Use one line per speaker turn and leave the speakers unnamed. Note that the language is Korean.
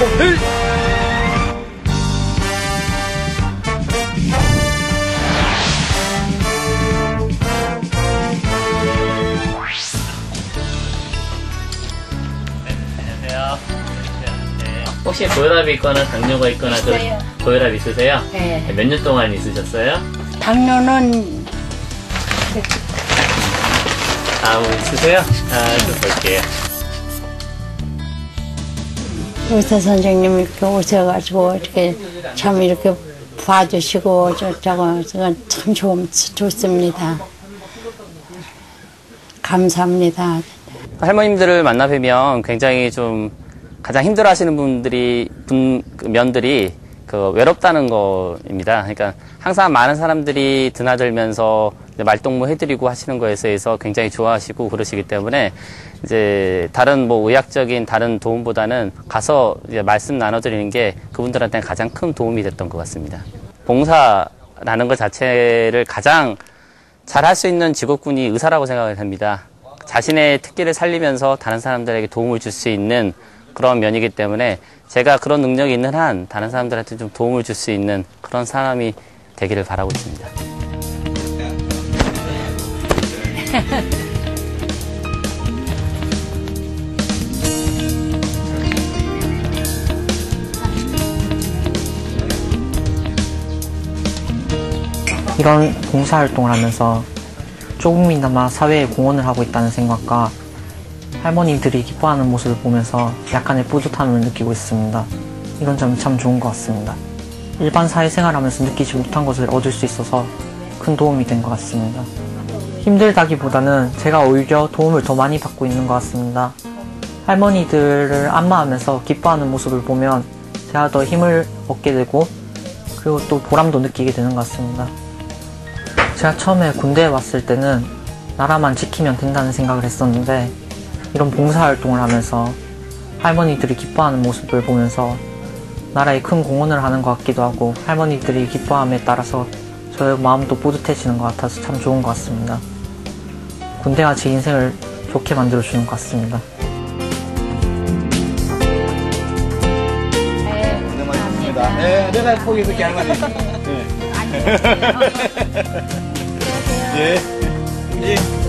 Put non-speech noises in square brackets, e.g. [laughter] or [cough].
오늘 혹시 고혈압이 있거나 당뇨가 있거나 그 고혈압 있으세요?
네.
몇 년 동안 있으셨어요?
당뇨는
다음 있으세요? 아, 좀 볼게요.
의사 선생님 이렇게 오셔가지고 이렇게 참 이렇게 봐주시고 저 저거 저거 참 좋, 좋습니다. 감사합니다.
할머님들을 만나 뵈면 굉장히 좀 가장 힘들어 하시는 분들이, 분, 그 면들이 그 외롭다는 거입니다. 그러니까 항상 많은 사람들이 드나들면서 말동무 해드리고 하시는 거에 대해서 굉장히 좋아하시고 그러시기 때문에 이제 다른 뭐 의학적인 다른 도움보다는 가서 말씀 나눠드리는 게 그분들한테는 가장 큰 도움이 됐던 것 같습니다. 봉사라는 것 자체를 가장 잘 할 수 있는 직업군이 의사라고 생각을 합니다. 자신의 특기를 살리면서 다른 사람들에게 도움을 줄 수 있는 그런 면이기 때문에 제가 그런 능력이 있는 한 다른 사람들한테 좀 도움을 줄 수 있는 그런 사람이 되기를 바라고 있습니다.
이런 봉사활동을 하면서 조금이나마 사회에 공헌을 하고 있다는 생각과 할머니들이 기뻐하는 모습을 보면서 약간의 뿌듯함을 느끼고 있습니다. 이런 점이 참 좋은 것 같습니다. 일반 사회생활하면서 느끼지 못한 것을 얻을 수 있어서 큰 도움이 된 것 같습니다. 힘들다기보다는 제가 오히려 도움을 더 많이 받고 있는 것 같습니다. 할머니들을 안마하면서 기뻐하는 모습을 보면 제가 더 힘을 얻게 되고 그리고 또 보람도 느끼게 되는 것 같습니다. 제가 처음에 군대에 왔을 때는 나라만 지키면 된다는 생각을 했었는데 이런 봉사활동을 하면서 할머니들이 기뻐하는 모습을 보면서 나라에 큰 공헌을 하는 것 같기도 하고 할머니들이 기뻐함에 따라서 저의 마음도 뿌듯해지는 것 같아서 참 좋은 것 같습니다. 군대가 제 인생을 좋게 만들어주는 것 같습니다.
고생하셨습니다. 네, 내가 거기 있을게, 할머니. [laughs] 네. [laughs] 예. 예. [laughs]